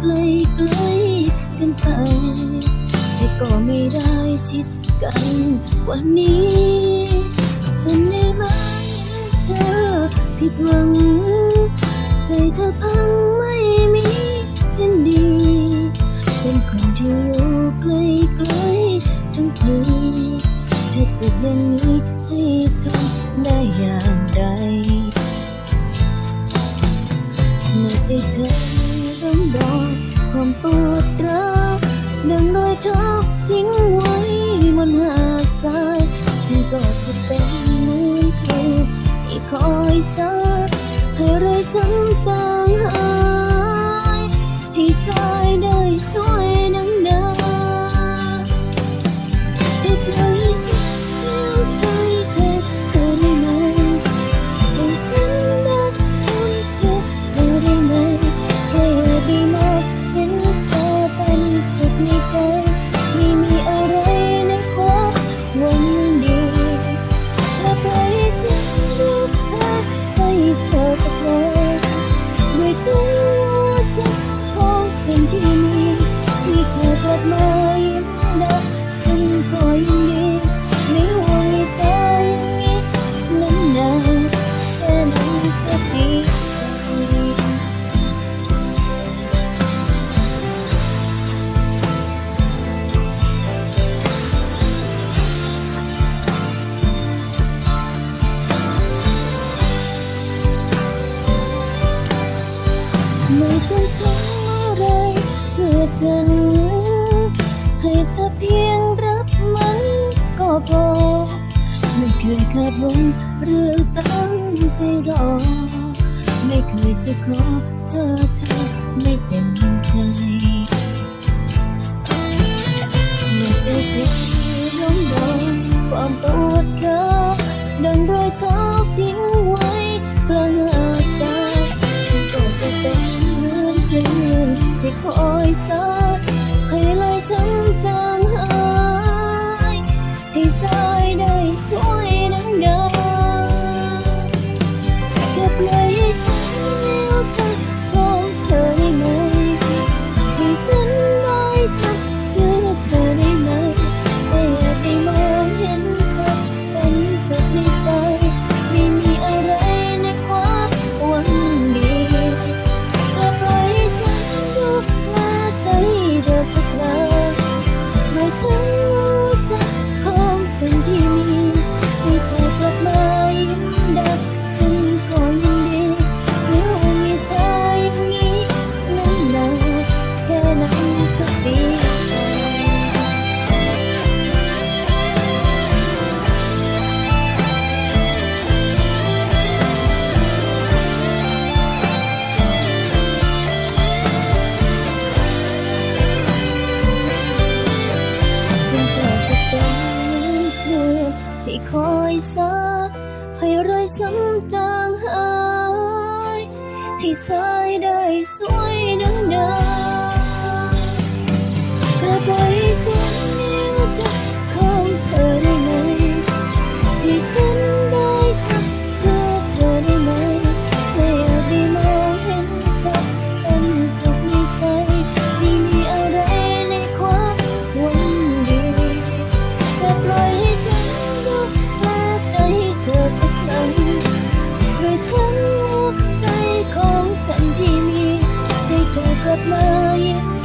ใกล้ใกล้กันไปแต่ก็ไม่ได้ชิดกันวันนี้ฉันได้มาเธอผิดหวัง ใจเธอพังไม่มีฉันดี เป็นคนที่อยู่ใกล้ใกล้ทั้งทีเธอจะยังนี้ให้ทำได้อย่างไรเมื่อใจเธอ ความปวดร้าวดังรอยทุกทิ้งไว้บนหาดทรายฉันก็จะเป็นเมือนเธอที่คอยซักเธอเลยฉันจางหา ที่มีที่ถูกกฎหมา ฉัน ให้เธอเพียงรับมันก็พอ ไม่เคยคาดหวังหรือตั้งใจรอ ไม่เคยจะขอเธอเธอไม่เต็มใจเมื่อใจเธอล้มลงความปวดร้าวดังร thì khói xác hay rơi sấm trăng hai hay sai đời suối đứng đời ra quay ดเลย